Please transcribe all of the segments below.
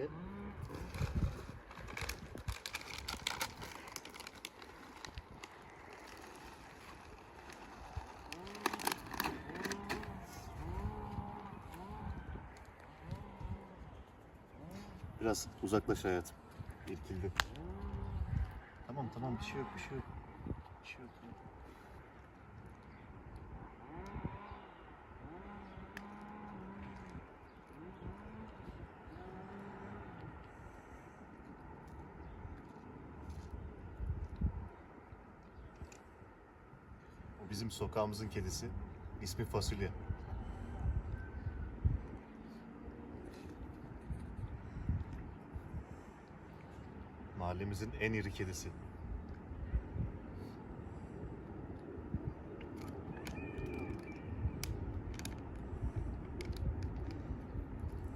Gel. Biraz uzaklaş hayatım. İrkildi. Tamam tamam bir şey yok bir şey yok. Bir şey yok. O bizim sokağımızın kedisi. İsmi Fasulye. Mahallemizin en iri kedisi.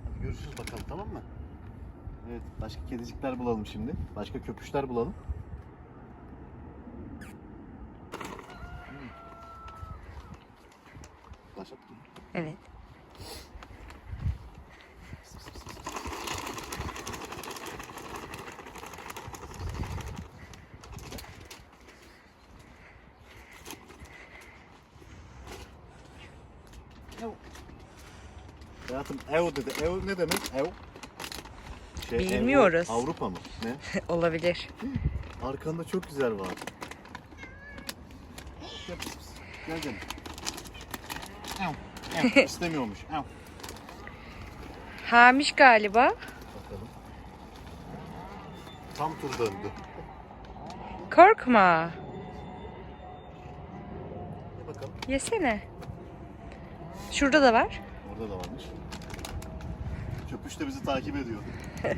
Hadi görüşürüz bakalım tamam mı? Evet başka kedicikler bulalım şimdi. Başka köpüşler bulalım. Başlat. Evet. Ev. Hayatım ev dedi. Ev ne demek? Ev. Şey, ev, Bilmiyoruz. Avrupa mı? Ne? Olabilir. Arkanda çok güzel var. Gel canım. İstemiyormuş. Hamiş galiba. Bakalım. Tam tur döndü. Korkma. Bakalım. Yesene. Şurada da var. Orada da varmış. Köpüş de bizi takip ediyor. gel.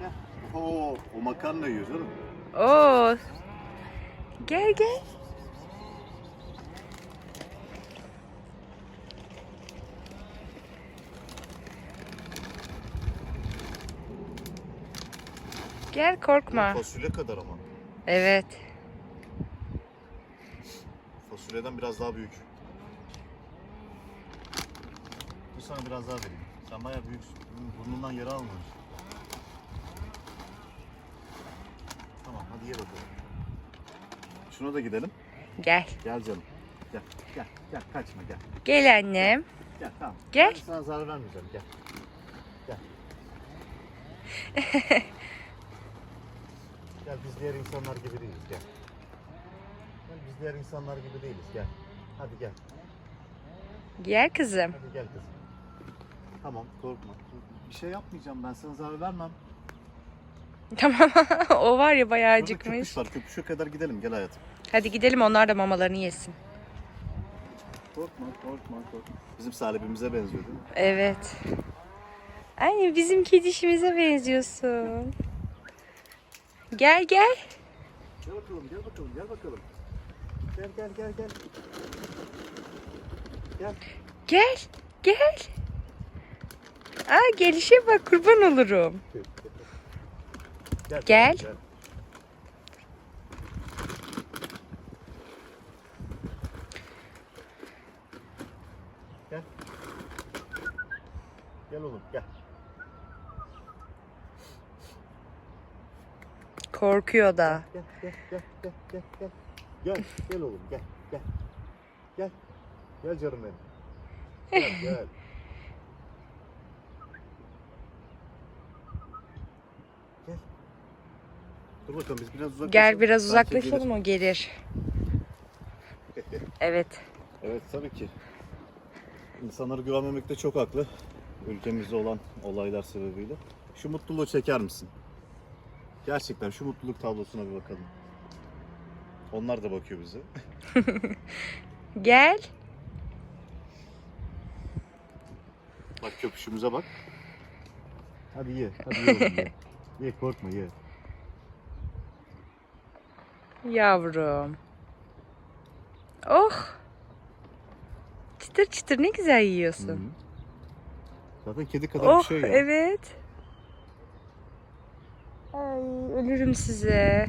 Gel. Oo, o makarna yiyor canım. Oo. Gel gel. Gel korkma. Fasulye kadar ama. Evet. Fasulyeden biraz daha büyük. Bu sana biraz daha vereyim. Sen bayağı büyüksün. Burnundan yara almamış. Tamam hadi ye bakalım. Şuna da gidelim. Gel. Gel canım. Gel gel gel kaçma gel. Gel annem. Gel tamam. Gel. Ben sana zarar vermeyeceğim gel. Gel. gel biz diğer insanlar gibi değiliz gel. Gel biz diğer insanlar gibi değiliz gel. Hadi gel. Gel kızım. Hadi gel kızım. Tamam korkma. Bir şey yapmayacağım ben sana zarar vermem. Tamam. o var ya bayağı Şurada acıkmış. köpüş var. Köpüşe kadar gidelim gel hayatım. Hadi gidelim onlar da mamalarını yesin. Korkma korkma korkma. Bizim sahibimize benziyor değil mi? Evet. Anne bizim kedişimize benziyorsun. Gel gel. Gel bakalım gel bakalım gel bakalım. Gel gel gel gel. Gel. Gel. Gel. Aa gelişe bak kurban olurum. Gel. Gel. gel. Gel. Gel oğlum gel. Korkuyor da. Gel gel gel gel gel gel. Gel gel oğlum gel gel. Gel. Gel canım benim. Gel gel. Gel. Dur bakalım biz biraz uzaklaşalım. Gel biraz uzaklaşalım o gelir. gelir. Evet. Evet tabii ki. İnsanlara güvenmemekte çok haklı. Ülkemizde olan olaylar sebebiyle. Şu mutluluğu çeker misin? Gerçekten şu mutluluk tablosuna bir bakalım. Onlar da bakıyor bize. Gel. Bak köpüşümüze bak. Hadi ye. Hadi ye oğlum ye. Ye korkma ye. Yavrum. Oh. Çıtır çıtır ne güzel yiyorsun. Zaten kedi kadar Oh bir şey ya. evet. Ay ölürüm size.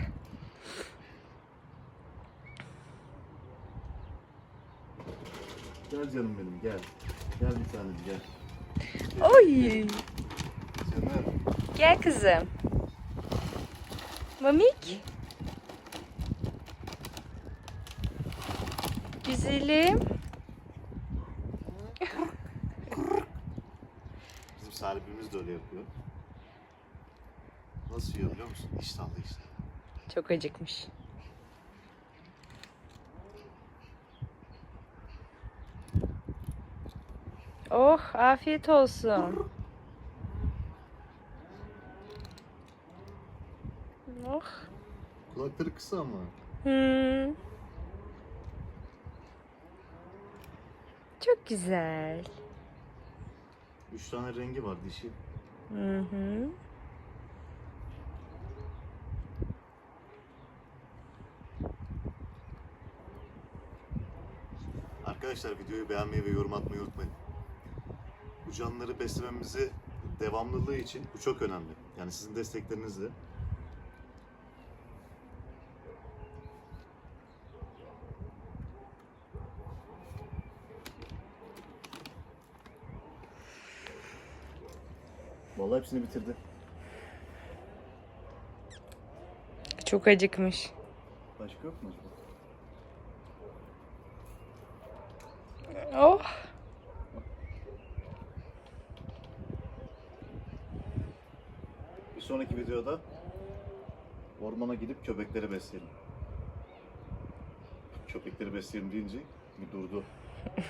Gel canım benim gel. Gel bir tane gel. Oy. Gel kızım. Mamik. Güzelim. Bizim sahibimiz de öyle yapıyor. Nasıl yiyor biliyor musun? İştahlı işte. Çok acıkmış. Oh, afiyet olsun. Oh. Kulakları kısa ama. Hmm. Çok güzel. Üç tane rengi var dişi. Hı hı. Arkadaşlar videoyu beğenmeyi ve yorum atmayı unutmayın. Bu canlıları beslememizi devamlılığı için bu çok önemli. Yani sizin desteklerinizle. Vallahi hepsini bitirdi. Çok acıkmış. Başka yok mu acaba? Oh. Bir sonraki videoda ormana gidip köpekleri besleyelim. Köpekleri besleyelim deyince bir durdu.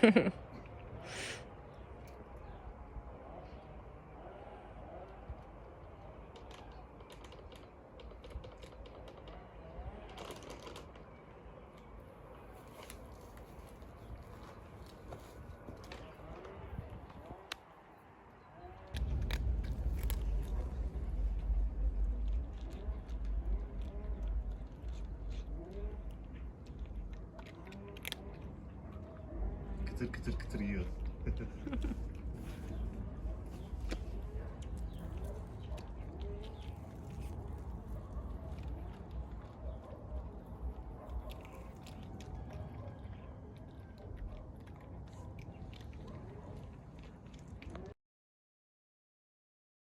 Kıtır kıtır kıtır yiyor.